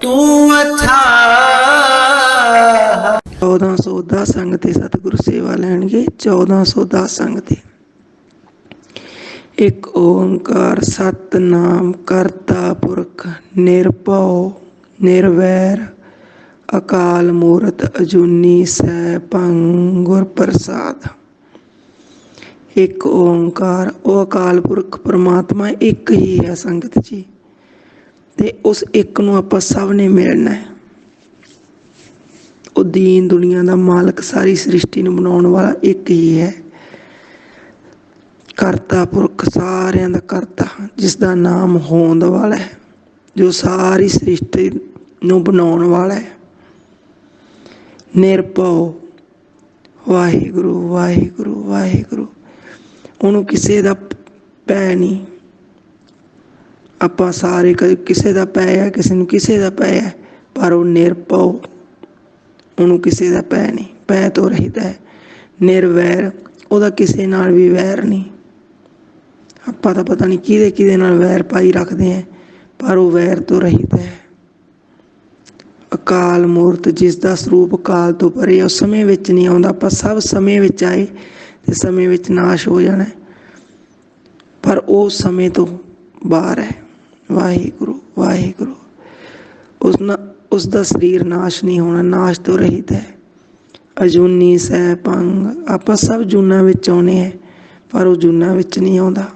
ਤੂੰ ਅਥਾ 1410 ਸੰਗ ਤੇ ਸਤਿਗੁਰੂ ਸੇਵਾ ਲੈਣਗੇ 1410 ਸੰਗ ਤੇ ਇੱਕ ਓੰਕਾਰ, ਸਤਨਾਮ, ਕਰਤਾ ਪੁਰਖ, ਨਿਰਭਉ, ਨਿਰਵੈਰ, ਅਕਾਲ ਮੂਰਤ, ਅਜੂਨੀ ਸੈਭੰ ਗੁਰ ਪ੍ਰਸਾਦ। ਇੱਕ ਓੰਕਾਰ, ਉਹ ਅਕਾਲ ਪੁਰਖ, ਪ੍ਰਮਾਤਮਾ ਇੱਕ ਹੀ ਹੈ ਸੰਗਤ ਜੀ। ਤੇ ਉਸ ਇੱਕ ਨੂੰ ਆਪਾਂ ਸਭ ਨੇ ਮਿਲਣਾ ਹੈ। ਉਹ ਦੀਨ ਦੁਨੀਆ ਦਾ ਮਾਲਕ, ਸਾਰੀ ਸ੍ਰਿਸ਼ਟੀ ਨੂੰ ਬਣਾਉਣ ਵਾਲਾ ਇੱਕ ਹੀ ਹੈ। ਕਰਤਾ ਪੁਰਖ ਸਾਰਿਆਂ ਦਾ ਕਰਤਾ ਜਿਸ ਦਾ ਨਾਮ ਹੋਂਦ ਵਾਲਾ ਹੈ, ਜੋ ਸਾਰੀ ਸ੍ਰਿਸ਼ਟੀ ਨੂੰ ਬਣਾਉਣ ਵਾਲਾ ਹੈ। ਨਿਰਭਉ। ਵਾਹਿਗੁਰੂ ਵਾਹਿਗੁਰੂ ਵਾਹਿਗੁਰੂ। ਉਹਨੂੰ ਕਿਸੇ ਦਾ ਪੈ ਨਹੀਂ। ਆਪਾਂ ਸਾਰੇ ਕਦੇ ਕਿਸੇ ਦਾ ਪੈ ਹੈ ਕਿਸੇ ਨੂੰ ਕਿਸੇ ਦਾ ਪੈ ਹੈ ਪਰ ਉਹ ਨਿਰਭਉ। ਉਹਨੂੰ ਕਿਸੇ ਦਾ ਪੈ ਨਹੀਂ, ਪੈ ਤੋਂ ਰਹਿਤ ਹੈ। ਨਿਰਵੈਰ, ਉਹਦਾ ਕਿਸੇ ਨਾਲ ਵੀ ਵੈਰ ਨਹੀਂ। ਆਪਾਂ ਤਾਂ ਪਤਾ ਨਹੀਂ ਕਿਹਦੇ ਕਿਹਦੇ ਨਾਲ ਵੈਰ ਪਾਈ ਰੱਖਦੇ ਆ ਪਰ ਉਹ ਵੈਰ ਤੋਂ ਰਹਿਤ ਹੈ। ਅਕਾਲ ਮੂਰਤ ਜਿਸ ਦਾ ਸਰੂਪ ਕਾਲ ਤੋਂ ਪਰੇ ਉਹ ਸਮੇਂ ਵਿੱਚ ਨਹੀਂ ਆਉਂਦਾ। ਆਪਾਂ ਸਭ ਸਮੇਂ ਵਿੱਚ ਆਏ ਤੇ ਸਮੇਂ ਵਿੱਚ ਨਾਸ਼ ਹੋ ਜਾਣਾ ਪਰ ਉਹ ਸਮੇਂ ਤੋਂ ਬਾਹਰ ਹੈ। ਵਾਹਿਗੁਰੂ ਵਾਹਿਗੁਰੂ। ਉਸ ਨਾ, ਉਸ ਦਾ ਸਰੀਰ ਨਾਸ਼ ਨਹੀਂ ਹੋਣਾ, ਨਾਸ਼ ਤੋਂ ਰਹਿਤ ਹੈ। ਅਜੂਨੀ ਸਹਿ ਪੰਗ ਆਪਾਂ ਸਭ ਜੂਨਾਂ ਵਿੱਚ ਆਉਨੇ ਹੈ, ਪਰ ਉਹ ਜੂਨਾਂ ਵਿੱਚ ਨਹੀਂ ਆਉਂਦਾ।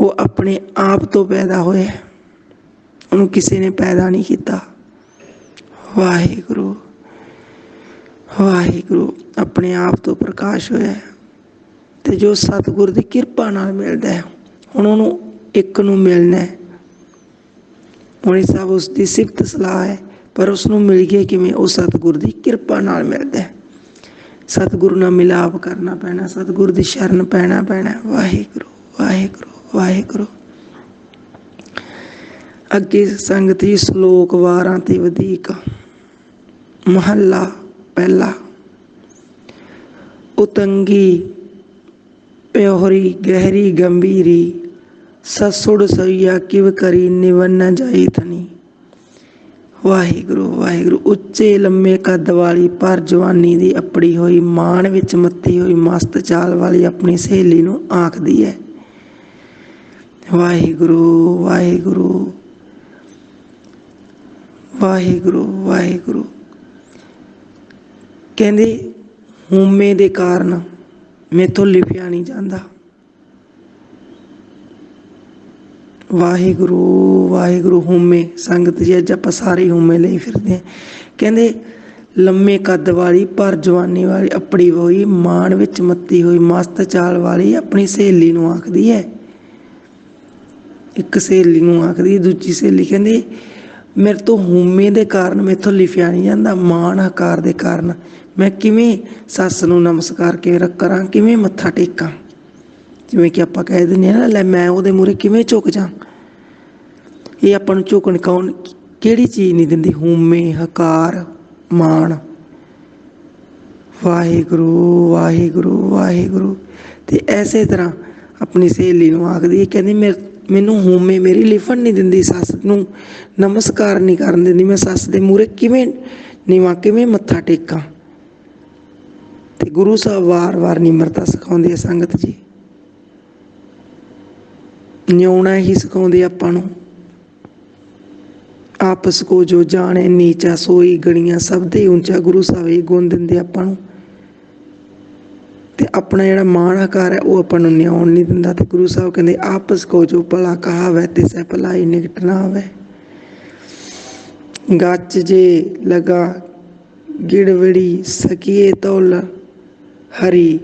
ਉਹ ਆਪਣੇ ਆਪ ਤੋਂ ਪੈਦਾ ਹੋਇਆ ਉਹਨੂੰ ਕਿਸੇ ਨੇ ਪੈਦਾ ਨਹੀਂ ਕੀਤਾ। ਵਾਹਿਗੁਰੂ ਵਾਹਿਗੁਰੂ, ਆਪਣੇ ਆਪ ਤੋਂ ਪ੍ਰਕਾਸ਼ ਹੋਇਆ ਹੈ। ਤੇ ਜੋ ਸਤਿਗੁਰ ਦੀ ਕਿਰਪਾ ਨਾਲ ਮਿਲਦਾ ਹੈ, ਹੁਣ ਉਹਨੂੰ ਇੱਕ ਨੂੰ ਮਿਲਣਾ ਹੈ। ਹੁਣ ਸਭ ਉਸ ਦੀ ਸਿਫਤ ਸਲਾਹ ਹੈ, ਪਰ ਉਸ ਨੂੰ ਮਿਲ ਗਿਆ ਕਿਵੇਂ? ਉਹ ਸਤਿਗੁਰ ਦੀ ਕਿਰਪਾ ਨਾਲ ਮਿਲਦਾ ਹੈ। ਸਤਿਗੁਰੂ ਨਾਲ ਮਿਲਾਪ ਕਰਨਾ ਪੈਣਾ, ਸਤਿਗੁਰ ਦੀ ਸ਼ਰਨ ਪੈਣਾ ਪੈਣਾ ਵਾਹਿਗੁਰੂ ਵਾਹਿਗੁਰੂ ਵਾਹਿਗੁਰੂ। ਅੱਗੇ ਸੰਗਤੀ ਸ਼ਲੋਕ ਵਾਰਾਂ ਤੇ ਵਧੇਕ। ਮਹੱਲਾ ਪਹਿਲਾ। ਉਤੰਗੀ ਪਿਓਰੀ ਗਹਿਰੀ, ਗੰਭੀਰੀ ਸਸੁੜ ਸਈਆ ਕਿਵ ਕਰੀ ਨਿਵਨ ਜਾਈ ਥਨੀ ਵਾਹਿਗੁਰੂ ਵਾਹਿਗੁਰੂ, ਉੱਚੇ ਲੰਮੇ ਕੱਦ ਵਾਲੀ ਪਰ ਜਵਾਨੀ ਦੀ ਅਪੜੀ ਹੋਈ, ਮਾਣ ਵਿੱਚ ਮੱਤੀ ਹੋਈ, ਮਸਤ ਚਾਲ ਵਾਲੀ ਆਪਣੀ ਸਹੇਲੀ ਨੂੰ ਆਖਦੀ ਹੈ ਵਾਹਿਗੁਰੂ ਵਾਹਿਗੁਰੂ ਵਾਹਿਗੁਰੂ ਵਾਹਿਗੁਰੂ। ਕਹਿੰਦੇ, ਹਉਮੈ ਦੇ ਕਾਰਨ ਮੇਥੋਂ ਲਿਖਿਆ ਨਹੀਂ ਜਾਂਦਾ। ਵਾਹਿਗੁਰੂ ਵਾਹਿਗੁਰੂ ਹਉਮੈ, ਸੰਗਤ ਜੀ, ਅੱਜ ਆਪਾਂ ਸਾਰੇ ਹਉਮੈ ਲਈ ਫਿਰਦੇ ਹਾਂ। ਕਹਿੰਦੇ, ਲੰਮੇ ਕੱਦ ਵਾਲੀ, ਪਰ ਜਵਾਨੀ ਵਾਲੀ ਅਪੜੀ ਹੋਈ, ਮਾਣ ਵਿੱਚ ਮੱਤੀ ਹੋਈ, ਮਸਤ ਚਾਲ ਵਾਲੀ, ਆਪਣੀ ਸਹੇਲੀ ਨੂੰ ਆਖਦੀ ਹੈ। ਇੱਕ ਸਹੇਲੀ ਨੂੰ ਆਖਦੀ ਦੂਜੀ ਸਹੇਲੀ ਕਹਿੰਦੀ, ਮੇਰੇ ਤੋਂ ਹਉਮੈ ਦੇ ਕਾਰਨ ਮੇਥੋਂ ਲਿਫਿਆ ਨਹੀਂ ਜਾਂਦਾ, ਮਾਣ ਹਕਾਰ ਦੇ ਕਾਰਨ। ਮੈਂ ਕਿਵੇਂ ਸੱਸ ਨੂੰ ਨਮਸਕਾਰ ਕਿਵੇਂ ਕਰਾਂ, ਕਿਵੇਂ ਮੱਥਾ ਟੇਕਾਂ? ਜਿਵੇਂ ਕਿ ਆਪਾਂ ਕਹਿ ਦਿੰਦੇ ਹਾਂ ਨਾ, ਲੈ ਮੈਂ ਉਹਦੇ ਮੂਹਰੇ ਕਿਵੇਂ ਝੁਕ ਜਾ ਇਹ ਆਪਾਂ ਨੂੰ ਝੁਕਣ ਕੌਣ, ਕਿਹੜੀ ਚੀਜ਼ ਨਹੀਂ ਦਿੰਦੀ? ਹਉਮੈ, ਹਕਾਰ, ਮਾਣ। ਵਾਹਿਗੁਰੂ ਵਾਹਿਗੁਰੂ ਵਾਹਿਗੁਰੂ। ਤੇ ਐਸੇ ਤਰ੍ਹਾਂ ਆਪਣੀ ਸਹੇਲੀ ਨੂੰ ਆਖਦੀ ਹੈ, ਕਹਿੰਦੀ ਮੇਰੇ ਮੈਨੂੰ ਹਉਮੈ ਮੇਰੀ ਲਿਫਣ ਨਹੀਂ ਦਿੰਦੀ, ਸੱਸ ਨੂੰ ਨਮਸਕਾਰ ਨਹੀਂ ਕਰਨ ਦਿੰਦੀ, ਮੈਂ ਸੱਸ ਦੇ ਮੂਹਰੇ ਕਿਵੇਂ ਨੀਵਾਂ, ਕਿਵੇਂ ਮੱਥਾ ਟੇਕਾਂ? ਤੇ ਗੁਰੂ ਸਾਹਿਬ ਵਾਰ-ਵਾਰ ਨਿਮਰਤਾ ਸਿਖਾਉਂਦੇ ਆ ਸੰਗਤ ਜੀ। ਨਿਉਣਾ ਹੀ ਸਿਖਾਉਂਦੇ ਆਪਾਂ ਨੂੰ। ਆਪਸ ਕੋ ਜੋ ਜਾਣੇ, ਨੀਚਾ ਸੋਈ ਗਣੀਆਂ ਸਭ ਦੇ ਉੱਚਾ ਗੁਰੂ ਸਾਹਿਬ ਇਹ ਗੁਣ ਦਿੰਦੇ ਆਪਾਂ ਨੂੰ। ਤੇ ਆਪਣਾ ਜਿਹੜਾ ਮਾਣ ਹਕਾਰ ਹੈ ਉਹ ਆਪਾਂ ਨੂੰ ਨਿਆਉਣ ਨਹੀਂ ਦਿੰਦਾ ਤੇ ਗੁਰੂ ਸਾਹਿਬ ਕਹਿੰਦੇ, ਆਪਸ ਕੋ ਜੋ ਭਲਾ ਕਹਾਵੈ ਤੇ ਸਹਿ ਭਲਾਈ ਨਿਕਟ ਨਾ ਆਵੇ ਗੱਚ ਜੇ ਲਗਾ ਗਿੜਵੜੀ ਸਕੀਏ ਤੋਲ, ਹਰੀ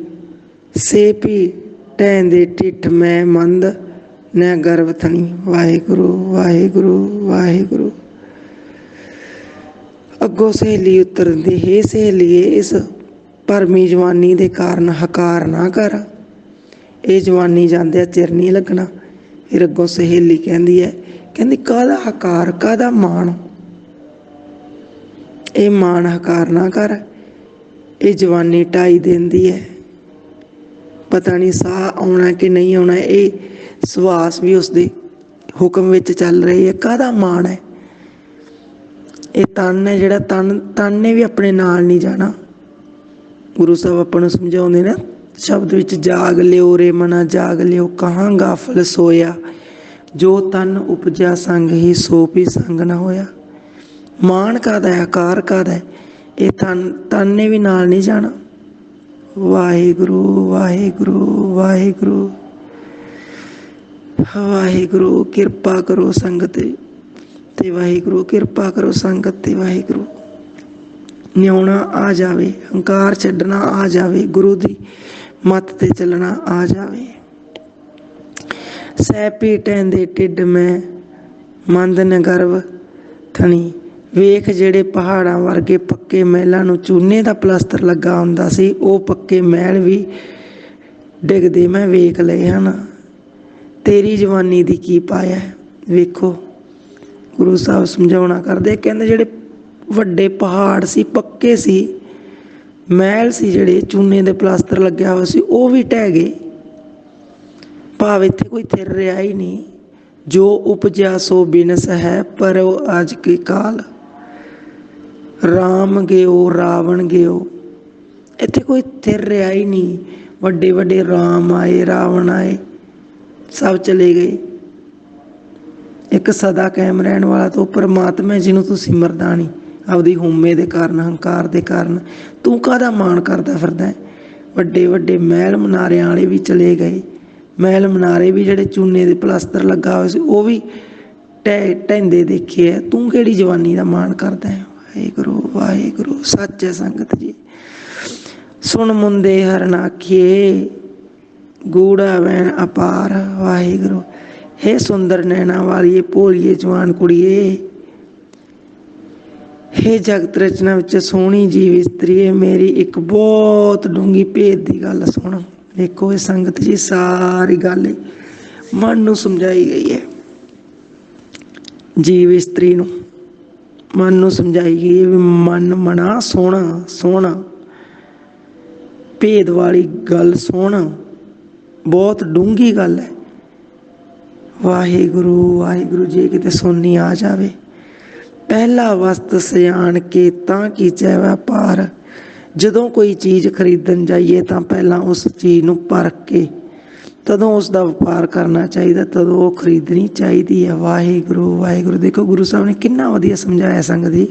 ਸੇਪੀ ਟੈਂਦੇ ਟਿੱਠ ਮੈਂ ਮੰਦ। ਨੈ ਗਰਵ ਥਣੀ। ਵਾਹਿਗੁਰੂ ਵਾਹਿਗੁਰੂ ਵਾਹਿਗੁਰੂ। ਅੱਗੋਂ ਸਹੇਲੀ ਉਤਰਦੀ ਹੈ ਸਹੇਲੀਏ ਇਸ ਭਰਮੀ ਜਵਾਨੀ ਦੇ ਕਾਰਨ ਹਕਾਰ ਨਾ ਕਰ। ਇਹ ਜਵਾਨੀ ਜਾਂਦਿਆਂ ਚਿਰ ਨਹੀਂ ਲੱਗਣਾ। ਫਿਰ ਅੱਗੋਂ ਸਹੇਲੀ ਕਹਿੰਦੀ ਹੈ, ਕਹਿੰਦੀ, ਕਾਹਦਾ ਹਕਾਰ, ਕਾਹਦਾ ਮਾਣ? ਇਹ ਮਾਣ ਹਕਾਰ ਨਾ ਕਰ। ਇਹ ਜਵਾਨੀ ਢਾਈ ਦਿੰਦੀ ਹੈ। ਪਤਾ ਨਹੀਂ ਸਾਹ ਆਉਣਾ ਕਿ ਨਹੀਂ ਆਉਣਾ। ਇਹ ਸਵਾਸ ਵੀ ਉਸਦੇ ਹੁਕਮ ਵਿੱਚ ਚੱਲ ਰਹੀ ਹੈ। ਕਾਹਦਾ ਮਾਣ ਹੈ? ਇਹ ਤਨ ਹੈ ਜਿਹੜਾ ਤਨ ਤਨ ਨੇ ਵੀ ਆਪਣੇ ਨਾਲ ਨਹੀਂ ਜਾਣਾ। ਗੁਰੂ ਸਾਹਿਬ ਆਪਾਂ ਨੂੰ ਸਮਝਾਉਂਦੇ ਨੇ ਸ਼ਬਦ ਵਿੱਚ ਜਾਗ ਲਿਓ ਰੇ ਮਨਾ, ਜਾਗ ਲਿਓ, ਕਹਾਂ ਗਾਫਲ ਸੋਇਆ। ਜੋ ਤਨ ਉਪਜਿਆ ਸੰਗ ਹੀ ਸੋ ਵੀ ਸੰਗ ਨਾ ਹੋਇਆ। ਮਾਣ ਕਾਦਾ ਹੈ? ਆਕਾਰ ਕਾਦਾ ਹੈ? ਇਹ ਤਨ ਤਨ ਨੇ ਵੀ ਨਾਲ ਨਹੀਂ ਜਾਣਾ। ਵਾਹਿਗੁਰੂ ਵਾਹਿਗੁਰੂ ਵਾਹਿਗੁਰੂ। ਵਾਹਿਗੁਰੂ, ਕਿਰਪਾ ਕਰੋ ਸੰਗਤ ਤੇ। ਵਾਹਿਗੁਰੂ, ਕਿਰਪਾ ਕਰੋ ਸੰਗਤ ਤੇ, ਵਾਹਿਗੁਰੂ। ਨਿਉਣਾ ਆ ਜਾਵੇ, ਹੰਕਾਰ ਛੱਡਣਾ ਆ ਜਾਵੇ, ਗੁਰੂ ਦੀ ਮੱਤ ਤੇ ਚੱਲਣਾ ਆ ਜਾਵੇ। ਸਹਿ ਸੈਪੀ ਟੈਂਦੇ ਟਿੱਡ ਮੈਂ ਮੰਦ ਨ ਗਰਵ ਥਣੀ। ਵੇਖ ਜਿਹੜੇ ਪਹਾੜਾਂ ਵਰਗੇ ਪੱਕੇ ਮਹਿਲਾਂ ਨੂੰ ਚੂਨੇ ਦਾ ਪਲਸਤਰ ਲੱਗਾ ਹੁੰਦਾ ਸੀ, ਉਹ ਪੱਕੇ ਮਹਿਲ ਵੀ ਡਿੱਗਦੇ ਮੈਂ ਵੇਖ ਲਏ ਹਨ। ਤੇਰੀ ਜਵਾਨੀ ਦੀ ਕੀ ਪਾਇਆ ਹੈ? ਵੇਖੋ, ਗੁਰੂ ਸਾਹਿਬ ਸਮਝਾਉਣਾ ਕਰਦੇ, ਕਹਿੰਦੇ ਜਿਹੜੇ ਵੱਡੇ ਪਹਾੜ ਸੀ, ਪੱਕੇ ਸੀ, ਮਹਿਲ ਸੀ ਜਿਹੜੇ, ਚੂਨੇ ਦੇ ਪਲਾਸਟਰ ਲੱਗਿਆ ਹੋਇਆ ਸੀ, ਉਹ ਵੀ ਢਹਿ ਗਏ। ਭਾਵ ਇੱਥੇ ਕੋਈ ਥਿਰ ਰਿਹਾ ਹੀ ਨਹੀਂ। ਜੋ ਉਪਜਿਆ ਸੋ ਬਿਨਸ ਹੈ, ਪਰ ਉਹ ਅੱਜ ਕੀ ਕਾਲ? ਰਾਮ ਗਿਓ, ਰਾਵਣ ਗਿਓ। ਇੱਥੇ ਕੋਈ ਥਿਰ ਰਿਹਾ ਹੀ ਨਹੀਂ। ਵੱਡੇ ਵੱਡੇ ਰਾਮ ਆਏ, ਰਾਵਣ ਆਏ। ਸਭ ਚਲੇ ਗਏ। ਇੱਕ ਸਦਾ ਕਾਇਮ ਰਹਿਣ ਵਾਲਾ ਤੋਂ ਪਰਮਾਤਮਾ ਜਿਹਨੂੰ ਤੂੰ ਸਿਮਰਦਾ ਨਹੀਂ। ਆਪਦੀ ਹਉਮੈ ਦੇ ਕਾਰਨ, ਹੰਕਾਰ ਦੇ ਕਾਰਨ ਤੂੰ ਕਾਹਦਾ ਮਾਣ ਕਰਦਾ ਫਿਰਦਾ ਹੈ? ਵੱਡੇ ਵੱਡੇ ਮਹਿਲ ਮਨਾਰਿਆਂ ਵਾਲੇ ਵੀ ਚਲੇ ਗਏ। ਮਹਿਲ ਮਨਾਰੇ ਵੀ ਜਿਹੜੇ ਚੂਨੇ ਦੇ ਪਲਾਸਟਰ ਲੱਗਾ ਹੋਇਆ ਸੀ, ਉਹ ਵੀ ਟਹਿ ਢਹਿੰਦੇ ਦੇਖੇ ਆ ਤੂੰ ਕਿਹੜੀ ਜਵਾਨੀ ਦਾ ਮਾਣ ਕਰਦਾ ਹੈ? ਵਾਹਿਗੁਰੂ ਵਾਹਿਗੁਰੂ, ਸੱਚ ਹੈ ਸੰਗਤ ਜੀ। ਸੁਣ ਮੁੰਦੇ ਹਰਨ ਗੂੜਾ ਵੈਣ ਅਪਾਰ, ਵਾਹਿਗੁਰੂ। ਹੇ ਸੁੰਦਰ ਨੈਣਾ ਵਾਲੀਏ, ਭੋਲੀਏ ਜਵਾਨ ਕੁੜੀਏ। ਹੇ ਜਗਤ ਰਚਨਾ ਵਿੱਚ ਸੋਹਣੀ ਜੀਵ ਇਸਤਰੀਏ ਮੇਰੀ ਇੱਕ ਬਹੁਤ ਡੂੰਗੀ ਭੇਦ ਦੀ ਗੱਲ ਸੁਣ। ਦੇਖੋ ਇਹ ਸੰਗਤ ਜੀ, ਸਾਰੀ ਗੱਲ ਮਨ ਨੂੰ ਸਮਝਾਈ ਗਈ ਹੈ। ਜੀਵ ਇਸਤਰੀ ਨੂੰ ਮਨ ਨੂੰ ਸਮਝਾਈ ਗਈ ਹੈ ਵੀ ਮਨ ਮਨਾ ਸੋਹਣਾ ਸੋਹਣਾ। ਭੇਦ ਵਾਲੀ ਗੱਲ ਸੋਹਣਾ ਬਹੁਤ ਡੂੰਗੀ ਗੱਲ ਹੈ। ਵਾਹਿਗੁਰੂ ਵਾਹਿਗੁਰੂ ਜੇ ਕਿਤੇ ਸੁਣਨੀ ਆ ਜਾਵੇ। ਪਹਿਲਾ ਵਸਤ ਸਿਆਣ ਕੇ ਤਾਂ ਕੀਚੈ ਵਪਾਰ। ਜਦੋਂ ਕੋਈ ਚੀਜ਼ ਖਰੀਦਣ ਜਾਈਏ ਤਾਂ ਪਹਿਲਾਂ ਉਸ ਚੀਜ਼ ਨੂੰ ਪਰਖ ਕੇ ਤਦੋਂ ਉਸ ਦਾ ਵਪਾਰ ਕਰਨਾ ਚਾਹੀਦਾ, ਤਦੋਂ ਉਹ ਖਰੀਦਣੀ ਚਾਹੀਦੀ ਹੈ। ਵਾਹਿਗੁਰੂ ਵਾਹਿਗੁਰੂ, ਦੇਖੋ ਗੁਰੂ ਸਾਹਿਬ ਨੇ ਕਿੰਨਾ ਵਧੀਆ ਸਮਝਾਇਆ ਸੰਗਤ ਜੀ।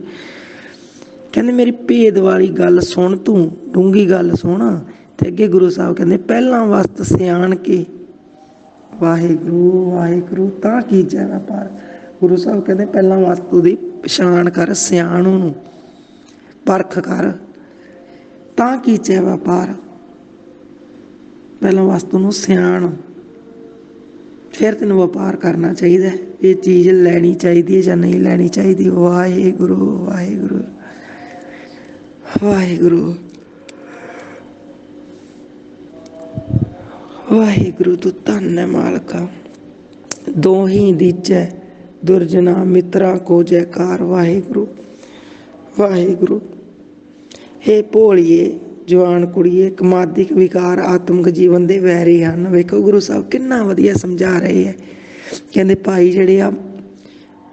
ਕਹਿੰਦੇ ਮੇਰੀ ਭੇਦ ਵਾਲੀ ਗੱਲ ਸੁਣ ਤੂੰ ਡੂੰਗੀ ਗੱਲ ਸੁਣ। ਤੇ ਅੱਗੇ ਗੁਰੂ ਸਾਹਿਬ ਕਹਿੰਦੇ, ਪਹਿਲਾਂ ਵਸਤ ਸਿਆਣ ਕੇ ਵਾਹਿਗੁਰੂ ਵਾਹਿਗੁਰੂ, ਤਾਂ ਕੀਜੈ ਵਪਾਰ ਗੁਰੂ ਸਾਹਿਬ ਕਹਿੰਦੇ, ਪਹਿਲਾਂ ਵਸਤੂ ਦੀ ਪਛਾਣ ਕਰ, ਸਿਆਣ ਨੂੰ ਪਰਖ ਕਰ। ਤਾਂ ਕੀਜੈ ਵਪਾਰ ਪਹਿਲਾਂ ਵਸਤੂ ਨੂੰ ਸਿਆਣ। ਫਿਰ ਤੈਨੂੰ ਵਪਾਰ ਕਰਨਾ ਚਾਹੀਦਾ ਇਹ ਚੀਜ਼ ਲੈਣੀ ਚਾਹੀਦੀ ਹੈ ਜਾਂ ਨਹੀਂ ਲੈਣੀ ਚਾਹੀਦੀ? ਵਾਹਿਗੁਰੂ ਵਾਹਿਗੁਰੂ ਵਾਹਿਗੁਰੂ। ਵਾਹਿਗੁਰੂ, ਤੂੰ ਧੰਨ ਹੈ ਮਾਲਕਾ ਦੋਹੀ ਦੀਜੈ, ਦੁਰਜਨਾ ਮਿੱਤਰਾ ਕੋ ਜੈਕਾਰ। ਵਾਹਿਗੁਰੂ ਵਾਹਿਗੁਰੂ। ਹੇ ਭੋਲੀਏ, ਜਵਾਨ ਕੁੜੀਏ ਕਮਾਦਿਕ ਵਿਕਾਰ ਆਤਮਿਕ ਜੀਵਨ ਦੇ ਵੈਰੀ ਹਨ। ਵੇਖੋ, ਗੁਰੂ ਸਾਹਿਬ ਕਿੰਨਾ ਵਧੀਆ ਸਮਝਾ ਰਹੇ ਹੈ। ਕਹਿੰਦੇ, ਭਾਈ, ਜਿਹੜੇ ਆ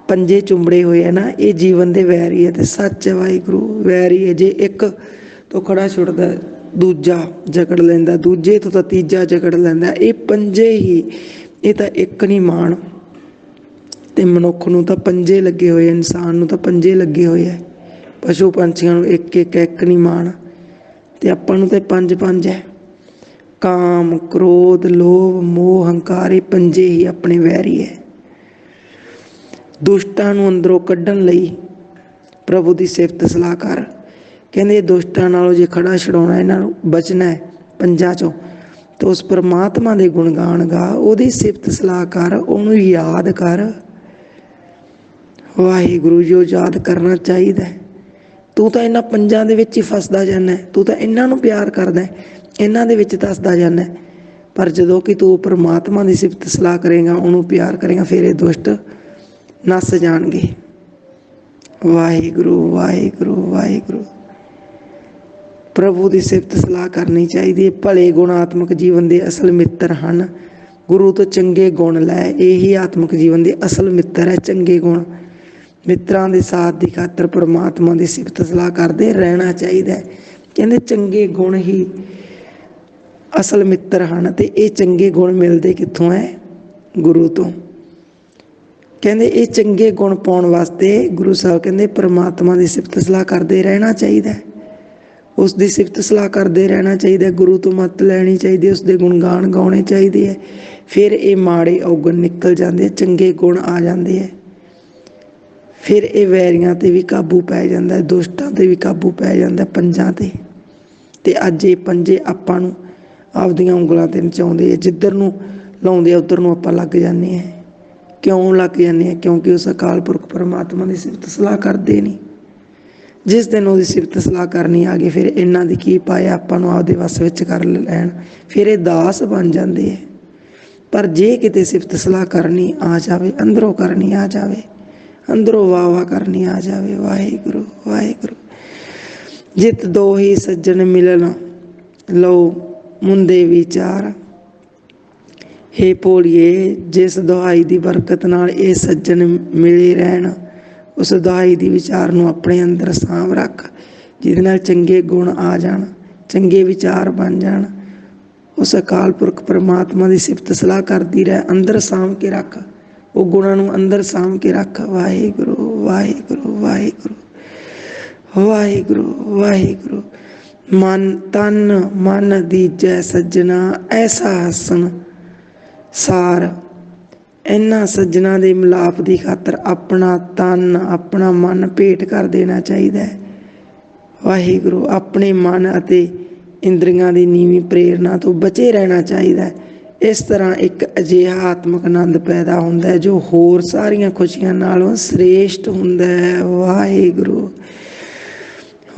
ਪੰਜੇ ਚੁੰਬੜੇ ਹੋਏ ਆ ਨਾ, ਇਹ ਜੀਵਨ ਦੇ ਵੈਰੀ ਹੈ ਤੇ ਸੱਚ ਹੈ ਵਾਹਿਗੁਰੂ। ਵੈਰੀ ਹੈ ਜੇ ਇੱਕ ਤੋਂ ਖੜਾ ਛੁੱਟਦਾ ਦੂਜਾ ਜਕੜ ਲੈਂਦਾ, ਦੂਜੇ ਤੋਂ ਤਾਂ ਤੀਜਾ ਜਕੜ ਲੈਂਦਾ। ਇਹ ਪੰਜੇ ਹੀ, ਇਹ ਤਾਂ ਇੱਕ ਨਹੀਂ ਮਾਣ। ਤੇ ਮਨੁੱਖ ਨੂੰ ਤਾਂ ਪੰਜੇ ਲੱਗੇ ਹੋਏ, ਇਨਸਾਨ ਨੂੰ ਤਾਂ ਪੰਜੇ ਲੱਗੇ ਹੋਏ ਆ ਪਸ਼ੂ ਪੰਛੀਆਂ ਨੂੰ ਇੱਕ ਇੱਕ ਇੱਕ ਨਹੀਂ ਮਾਣ। ਤੇ ਆਪਾਂ ਨੂੰ ਤੇ ਪੰਜ ਪੰਜ ਹੈ ਕਾਮ, ਕ੍ਰੋਧ, ਲੋਭ, ਮੋਹ, ਹੰਕਾਰ, ਇਹ ਪੰਜੇ ਹੀ ਆਪਣੇ ਵੈਰੀ ਹੈ ਦੁਸ਼ਟਾਂ ਨੂੰ ਅੰਦਰੋਂ ਕੱਢਣ ਲਈ ਪ੍ਰਭੂ ਦੀ ਸਿਫਤ ਸਲਾਹ ਕਰ ਕਹਿੰਦੇ ਦੁਸ਼ਟਾਂ ਨਾਲੋਂ ਜੇ ਖੜਾ ਛਡਾਉਣਾ, ਇਹਨਾਂ ਨੂੰ ਬਚਣਾ ਹੈ ਪੰਜਾਂ ਚੋਂ, ਤੇ ਉਸ ਪਰਮਾਤਮਾ ਦੇ ਗੁਣ ਗਾਣ ਗਾ, ਉਹਦੀ ਸਿਫਤ ਸਲਾਹ ਕਰ, ਉਹਨੂੰ ਯਾਦ ਕਰ। ਵਾਹਿਗੁਰੂ ਜੀ, ਉਹ ਯਾਦ ਕਰਨਾ ਚਾਹੀਦਾ ਤੂੰ ਤਾਂ ਇਹਨਾਂ ਪੰਜਾਂ ਦੇ ਵਿੱਚ ਹੀ ਫਸਦਾ ਜਾਂਦਾ ਤੂੰ ਤਾਂ ਇਹਨਾਂ ਨੂੰ ਪਿਆਰ ਕਰਦਾ ਇਹਨਾਂ ਦੇ ਵਿੱਚ ਦੱਸਦਾ ਜਾਂਦਾ ਪਰ ਜਦੋਂ ਕਿ ਤੂੰ ਪਰਮਾਤਮਾ ਦੀ ਸਿਫਤ ਸਲਾਹ ਕਰੇਗਾ, ਉਹਨੂੰ ਪਿਆਰ ਕਰੇਗਾ, ਫਿਰ ਇਹ ਦੁਸ਼ਟ ਨਸ ਜਾਣਗੇ। ਵਾਹਿਗੁਰੂ ਵਾਹਿਗੁਰੂ ਵਾਹਿਗੁਰੂ। ਪ੍ਰਭੂ ਦੀ ਸਿਫਤ ਸਲਾਹ ਕਰਨੀ ਚਾਹੀਦੀ ਹੈ। ਭਲੇ ਗੁਣਾਤਮਕ ਜੀਵਨ ਦੇ ਅਸਲ ਮਿੱਤਰ ਹਨ। ਗੁਰੂ ਤੋਂ ਚੰਗੇ ਗੁਣ ਲੈ, ਇਹੀ ਆਤਮਿਕ ਜੀਵਨ ਦੇ ਅਸਲ ਮਿੱਤਰ ਹੈ। ਚੰਗੇ ਗੁਣ ਮਿੱਤਰਾਂ ਦੇ ਸਾਥ ਦੀ ਖਾਤਰ ਪਰਮਾਤਮਾ ਦੀ ਸਿਫਤ ਸਲਾਹ ਕਰਦੇ ਰਹਿਣਾ ਚਾਹੀਦਾ ਹੈ। ਕਹਿੰਦੇ ਚੰਗੇ ਗੁਣ ਹੀ ਅਸਲ ਮਿੱਤਰ ਹਨ ਤੇ ਇਹ ਚੰਗੇ ਗੁਣ ਮਿਲਦੇ ਕਿੱਥੋਂ ਹੈ? ਗੁਰੂ ਤੋਂ। ਕਹਿੰਦੇ ਇਹ ਚੰਗੇ ਗੁਣ ਪਾਉਣ ਵਾਸਤੇ ਗੁਰੂ ਸਾਹਿਬ ਕਹਿੰਦੇ ਪਰਮਾਤਮਾ ਦੀ ਸਿਫਤ ਸਲਾਹ ਕਰਦੇ ਰਹਿਣਾ ਚਾਹੀਦਾ ਹੈ। ਉਸ ਦੀ ਸਿਫਤ ਸਲਾਹ ਕਰਦੇ ਰਹਿਣਾ ਚਾਹੀਦਾ ਗੁਰੂ ਤੋਂ ਮੱਤ ਲੈਣੀ ਚਾਹੀਦੀ ਹੈ, ਉਸ ਦੇ ਗੁਣਗਾਨ ਗਾਉਣੇ ਚਾਹੀਦੇ ਹੈ। ਫਿਰ ਇਹ ਮਾੜੇ ਔਗਣ ਨਿਕਲ ਜਾਂਦੇ ਚੰਗੇ ਗੁਣ ਆ ਜਾਂਦੇ ਹੈ। ਫਿਰ ਇਹ ਵੈਰੀਆਂ ਤੇ ਵੀ ਕਾਬੂ ਪੈ ਜਾਂਦਾ ਹੈ ਦੁਸ਼ਟਾਂ ਤੇ ਵੀ ਕਾਬੂ ਪੈ ਜਾਂਦਾ ਪੰਜਾਂ ਤੇ। ਤੇ ਅੱਜ ਇਹ ਪੰਜੇ ਆਪਾਂ ਨੂੰ ਆਪਦੀਆਂ ਉਂਗਲਾਂ ਤੇ ਨਚਾਉਂਦੇ ਆ ਜਿੱਧਰ ਨੂੰ ਲਾਉਂਦੇ ਆ ਉਧਰ ਨੂੰ ਆਪਾਂ ਲੱਗ ਜਾਂਦੇ ਆ ਕਿਉਂ ਲੱਗ ਜਾਂਦੇ ਆ ਕਿਉਂਕਿ ਉਸ ਅਕਾਲ ਪੁਰਖ ਪਰਮਾਤਮਾ ਦੀ ਸਿਫਤ ਸਲਾਹ ਕਰਦੇ ਨਹੀਂ ਜਿਸ ਦਿਨ ਉਹਦੀ ਸਿਫਤ ਸਲਾਹ ਕਰਨੀ ਆ ਗਈ, ਫਿਰ ਇਹਨਾਂ ਦੀ ਕੀ ਪਾਇਆ, ਆਪਾਂ ਨੂੰ ਆਪਦੇ ਵੱਸ ਵਿੱਚ ਕਰ ਲੈਣ। ਫਿਰ ਇਹ ਦਾਸ ਬਣ ਜਾਂਦੇ ਆ। ਪਰ ਜੇ ਕਿਤੇ ਸਿਫਤ ਸਲਾਹ ਕਰਨੀ ਆ ਜਾਵੇ, ਅੰਦਰੋਂ ਕਰਨੀ ਆ ਜਾਵੇ, ਅੰਦਰੋਂ ਵਾਹ ਵਾਹ ਕਰਨੀ ਆ ਜਾਵੇ, ਵਾਹਿਗੁਰੂ ਵਾਹਿਗੁਰੂ। ਜਿਤ ਦੋ ਹੀ ਸੱਜਣ ਮਿਲਣ, ਲਓ ਮੁੰਦੇ ਵਿਚਾਰ। ਹੇ ਪੋਲੀਏ ਜਿਸ ਦੁਹਾਈ ਦੀ ਬਰਕਤ ਨਾਲ ਇਹ ਸੱਜਣ ਮਿਲੇ ਰਹਿਣ। ਉਸ ਦਾਈ ਦੀ ਵਿਚਾਰ ਨੂੰ ਆਪਣੇ ਅੰਦਰ ਸਾਂਭ ਰੱਖ, ਜਿਹਦੇ ਨਾਲ ਚੰਗੇ ਗੁਣ ਆ ਜਾਣ, ਚੰਗੇ ਵਿਚਾਰ ਬਣ ਜਾਣ। ਉਸ ਅਕਾਲ ਪੁਰਖ ਪਰਮਾਤਮਾ ਦੀ ਸਿਫਤ ਸਲਾਹ ਕਰਦੀ ਰਹਿ, ਅੰਦਰ ਸਾਂਭ ਕੇ ਰੱਖ। ਉਹ ਗੁਣਾਂ ਨੂੰ ਅੰਦਰ ਸਾਂਭ ਕੇ ਰੱਖ। ਵਾਹਿਗੁਰੂ ਵਾਹਿਗੁਰੂ ਵਾਹਿਗੁਰੂ ਵਾਹਿਗੁਰੂ ਵਾਹਿਗੁਰੂ। ਮਨ, ਤਨ, ਮਨ ਦੀ ਜੈ ਸੱਜਣਾ, ਐਸਾ ਹਸਨ, ਸਾਰ। ਇਹਨਾਂ ਸੱਜਣਾ ਦੇ ਮਿਲਾਪ ਦੀ ਖਾਤਰ ਆਪਣਾ ਤਨ, ਆਪਣਾ ਮਨ ਭੇਟ ਕਰ ਦੇਣਾ ਚਾਹੀਦਾ ਹੈ। ਵਾਹਿਗੁਰੂ, ਆਪਣੇ ਮਨ ਅਤੇ ਇੰਦਰੀਆਂ ਦੀ ਨੀਵੀਂ ਪ੍ਰੇਰਣਾ ਤੋਂ ਬਚੇ ਰਹਿਣਾ ਚਾਹੀਦਾ ਹੈ। ਇਸ ਤਰ੍ਹਾਂ ਇੱਕ ਅਜਿਹਾ ਆਤਮਿਕ ਆਨੰਦ ਪੈਦਾ ਹੁੰਦਾ ਹੈ ਜੋ ਹੋਰ ਸਾਰੀਆਂ ਖੁਸ਼ੀਆਂ ਨਾਲੋਂ ਸ੍ਰੇਸ਼ਟ ਹੁੰਦਾ ਹੈ। ਵਾਹਿਗੁਰੂ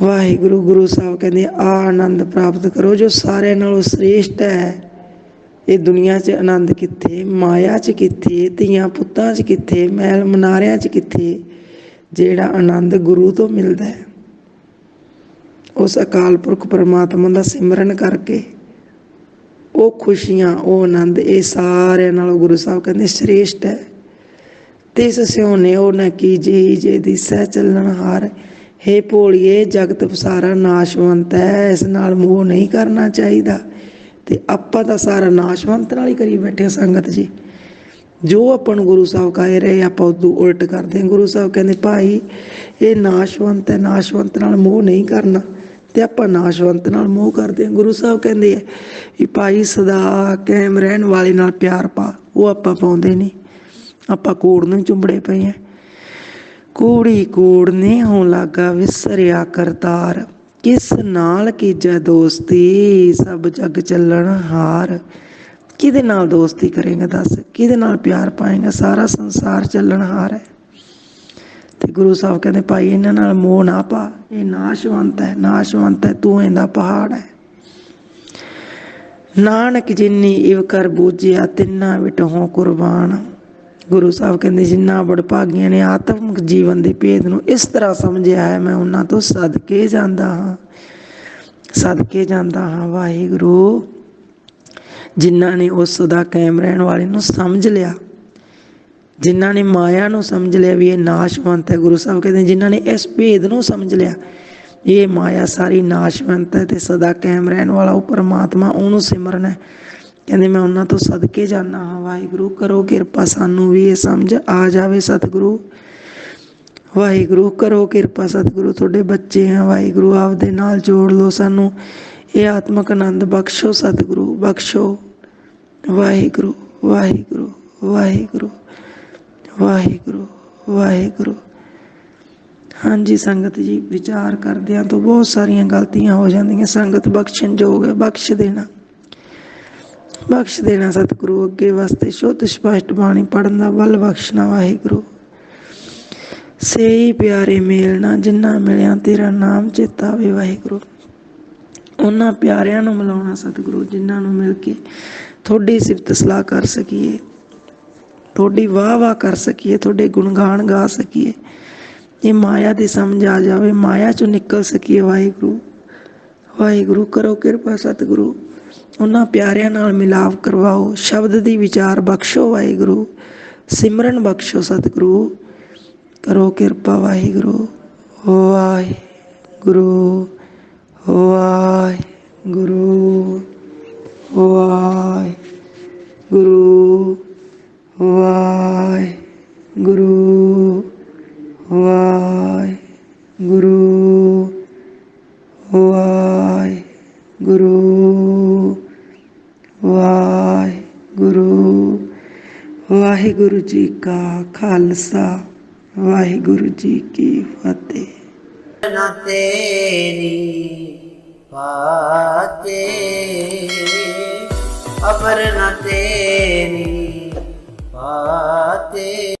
ਵਾਹਿਗੁਰੂ, ਗੁਰੂ ਸਾਹਿਬ ਕਹਿੰਦੇ ਆ ਆਨੰਦ ਪ੍ਰਾਪਤ ਕਰੋ ਜੋ ਸਾਰਿਆਂ ਨਾਲੋਂ ਸ੍ਰੇਸ਼ਟ ਹੈ। ਇਹ ਦੁਨੀਆ 'ਚ ਆਨੰਦ ਕਿੱਥੇ, ਮਾਇਆ 'ਚ ਕਿੱਥੇ, ਧੀਆਂ ਪੁੱਤਾਂ 'ਚ ਕਿੱਥੇ, ਮਹਿਲ ਮਨਾਰਿਆਂ 'ਚ ਕਿੱਥੇ, ਜਿਹੜਾ ਆਨੰਦ ਗੁਰੂ ਤੋਂ ਮਿਲਦਾ ਹੈ। ਉਸ ਅਕਾਲ ਪੁਰਖ ਪਰਮਾਤਮਾ ਦਾ ਸਿਮਰਨ ਕਰਕੇ ਉਹ ਖੁਸ਼ੀਆਂ, ਉਹ ਆਨੰਦ, ਇਹ ਸਾਰਿਆਂ ਨਾਲੋਂ ਗੁਰੂ ਸਾਹਿਬ ਕਹਿੰਦੇ ਸ੍ਰੇਸ਼ਟ ਹੈ। ਤਿਸ ਸਿਉਨੇ ਉਹ ਨ ਕੀਜੇ ਜੇ ਦਿਸੈ ਚੱਲਣ ਹਾਰ, ਹੇ ਭੋਲੀਏ, ਜਗਤ ਪਸਾਰਾ ਨਾਸ਼ਵੰਤ ਹੈ, ਇਸ ਨਾਲ ਮੋਹ ਨਹੀਂ ਕਰਨਾ ਚਾਹੀਦਾ। ਤੇ ਆਪਾਂ ਤਾਂ ਸਾਰਾ ਨਾਸ਼ਵੰਤ ਨਾਲ ਹੀ ਕਰੀ ਬੈਠੇ ਹਾਂ ਸੰਗਤ ਜੀ। ਜੋ ਆਪਾਂ ਨੂੰ ਗੁਰੂ ਸਾਹਿਬ ਕਹੇ ਰਹੇ, ਆਪਾਂ ਉਦੋਂ ਉਲਟ ਕਰਦੇ ਹਾਂ। ਗੁਰੂ ਸਾਹਿਬ ਕਹਿੰਦੇ, ਭਾਈ, ਇਹ ਨਾਸ਼ਵੰਤ ਹੈ, ਨਾਸ਼ਵੰਤ ਨਾਲ ਮੋਹ ਨਹੀਂ ਕਰਨਾ ਤੇ ਆਪਾਂ ਨਾਸ਼ਵੰਤ ਨਾਲ ਮੋਹ ਕਰਦੇ ਹਾਂ। ਗੁਰੂ ਸਾਹਿਬ ਕਹਿੰਦੇ ਆ ਵੀ ਭਾਈ, ਸਦਾ ਕਾਇਮ ਰਹਿਣ ਵਾਲੇ ਨਾਲ ਪਿਆਰ ਪਾ, ਉਹ ਆਪਾਂ ਪਾਉਂਦੇ ਨਹੀਂ। ਆਪਾਂ ਕੋੜ ਨੂੰ ਚੁੰਬੜੇ ਪਏ ਆ ਕੂੜੀ ਕੂੜ ਨੇ ਹੋਂ ਲਾਗਾ ਵਿਸਰਿਆ ਕਰਤਾਰ। ਕਿਸ ਨਾਲ ਕੀਜੈ ਦੋਸਤੀ? ਸਭ ਜਗ ਚੱਲਣ ਹਾਰ। ਕਿਹਦੇ ਨਾਲ ਦੋਸਤੀ ਕਰੇਗਾ ਦੱਸ? ਕਿਹਦੇ ਨਾਲ ਪਿਆਰ ਪਾਏਗਾ? ਸਾਰਾ ਸੰਸਾਰ ਚੱਲਣ ਹਾਰ ਹੈ। ਤੇ ਗੁਰੂ ਸਾਹਿਬ ਕਹਿੰਦੇ, ਭਾਈ, ਇਹਨਾਂ ਨਾਲ ਮੋਹ ਨਾ ਪਾ। ਇਹ ਨਾਸ਼ਵੰਤ ਹੈ ਨਾਸ਼ਵੰਤ ਹੈ, ਤੂੰ ਇਹਦਾ ਪਹਾੜ ਹੈ। ਨਾਨਕ ਜਿਨੀ ਇਵ ਕਰ ਬੂਝਿਆ, ਤਿੰਨਾ ਵਿਟਹੋਂ ਕੁਰਬਾਨ। ਗੁਰੂ ਸਾਹਿਬ ਕਹਿੰਦੇ ਜਿੰਨਾ ਬੜਭਾਗੀਆਂ ਨੇ ਆਤਮਿਕ ਜੀਵਨ ਦੇ ਭੇਦ ਨੂੰ ਇਸ ਤਰ੍ਹਾਂ ਸਮਝਿਆ ਹੈ, ਮੈਂ ਉਹਨਾਂ ਤੋਂ ਸਦਕੇ ਜਾਂਦਾ ਹਾਂ, ਸਦਕੇ ਜਾਂਦਾ ਹਾਂ, ਵਾਹਿਗੁਰੂ। ਜਿਨ੍ਹਾਂ ਨੇ ਉਸ ਦਾ ਕਾਇਮ ਰਹਿਣ ਵਾਲੇ ਨੂੰ ਸਮਝ ਲਿਆ, ਜਿਨ੍ਹਾਂ ਨੇ ਮਾਇਆ ਨੂੰ ਸਮਝ ਲਿਆ ਵੀ ਇਹ ਨਾਸ਼ਵੰਤ ਹੈ, ਗੁਰੂ ਸਾਹਿਬ ਕਹਿੰਦੇ ਜਿਨ੍ਹਾਂ ਨੇ ਇਸ ਭੇਦ ਨੂੰ ਸਮਝ ਲਿਆ, ਇਹ ਮਾਇਆ ਸਾਰੀ ਨਾਸ਼ਵੰਤ ਹੈ ਤੇ ਸਦਾ ਕਾਇਮ ਰਹਿਣ ਵਾਲਾ ਉਹ ਪਰਮਾਤਮਾ, ਉਹਨੂੰ ਸਿਮਰਨ ਹੈ। ਕਹਿੰਦੇ ਮੈਂ ਉਹਨਾਂ ਤੋਂ ਸਦਕੇ ਜਾਣਾ ਹਾਂ, ਵਾਹਿਗੁਰੂ ਕਰੋ ਕਿਰਪਾ ਸਾਨੂੰ ਵੀ ਇਹ ਸਮਝ ਆ ਜਾਵੇ ਸਤਿਗੁਰੂ। ਵਾਹਿਗੁਰੂ ਕਰੋ ਕਿਰਪਾ ਸਤਿਗੁਰੂ, ਤੁਹਾਡੇ ਬੱਚੇ ਆ, ਵਾਹਿਗੁਰੂ ਆਪਦੇ ਨਾਲ ਜੋੜ ਲਓ ਸਾਨੂੰ। ਇਹ ਆਤਮਕ ਆਨੰਦ ਬਖਸ਼ੋ ਸਤਿਗੁਰੂ, ਬਖਸ਼ੋ। ਵਾਹਿਗੁਰੂ ਵਾਹਿਗੁਰੂ ਵਾਹਿਗੁਰੂ ਵਾਹਿਗੁਰੂ ਵਾਹਿਗੁਰੂ। ਹਾਂਜੀ ਸੰਗਤ ਜੀ, ਵਿਚਾਰ ਕਰਦਿਆਂ ਤੋਂ ਬਹੁਤ ਸਾਰੀਆਂ ਗਲਤੀਆਂ ਹੋ ਜਾਂਦੀਆਂ। ਸੰਗਤ ਬਖਸ਼ਣ ਯੋਗ ਹੈ, ਬਖਸ਼ ਦੇਣਾ। ਬਖਸ਼ ਦੇਣਾ ਸਤਿਗੁਰੂ, ਅੱਗੇ ਵਾਸਤੇ ਸ਼ੁੱਧ ਸਪਸ਼ਟ ਬਾਣੀ ਪੜਨ ਦਾ ਬਲ ਬਖਸ਼ਣਾ ਵਾਹਿਗੁਰੂ। ਸਹੀ ਪਿਆਰੇ ਮੇਲਣਾ, ਜਿੰਨਾ ਮਿਲਿਆ ਤੇਰਾ ਨਾਮ ਚੇਤਾਵੇ ਵਾਹਿਗੁਰੂ। ਉਹਨਾਂ ਪਿਆਰਿਆਂ ਨੂੰ ਮਿਲਾਉਣਾ ਸਤਿਗੁਰੂ ਜਿਨ੍ਹਾਂ ਨੂੰ ਮਿਲ ਕੇ ਤੁਹਾਡੀ ਸਿਫਤ ਸਲਾਹ ਕਰ ਸਕੀਏ। ਤੁਹਾਡੀ ਵਾਹ ਵਾਹ ਕਰ ਸਕੀਏ, ਤੁਹਾਡੇ ਗੁਣਗਾਨ ਗਾ ਸਕੀਏ। ਇਹ ਮਾਇਆ ਦੀ ਸਮਝ ਆ ਜਾਵੇ, ਮਾਇਆ ਚੋਂ ਨਿਕਲ ਸਕੀਏ ਵਾਹਿਗੁਰੂ। ਵਾਹਿਗੁਰੂ ਕਰੋ ਕਿਰਪਾ ਸਤਿਗੁਰੂ। ਉਹਨਾਂ ਪਿਆਰਿਆਂ ਨਾਲ ਮਿਲਾਪ ਕਰਵਾਓ, ਸ਼ਬਦ ਦੀ ਵਿਚਾਰ ਬਖਸ਼ੋ ਵਾਹਿਗੁਰੂ, ਸਿਮਰਨ ਬਖਸ਼ੋ ਸਤਿਗੁਰੂ, ਕਰੋ ਕਿਰਪਾ ਵਾਹਿਗੁਰੂ ਵਾਹਿਗੁਰੂ ਵਾਹਿਗੁਰੂ ਵਾਹਿਗੁਰੂ ਵਾਹਿਗੁਰੂ ਵਾਹਿਗੁਰੂ ਵਾਹਿਗੁਰੂ ਵਾਹਿਗੁਰੂ ਵਾਹਿਗੁਰੂ ਜੀ ਕਾ ਖਾਲਸਾ, ਵਾਹਿਗੁਰੂ ਜੀ ਕੀ ਫਤਿਹ। ਨਾ ਤੇਰੀ ਬਾਤੇ ਅਪਰ ਨਾ ਤੇਰੀ ਬਾਤੇ।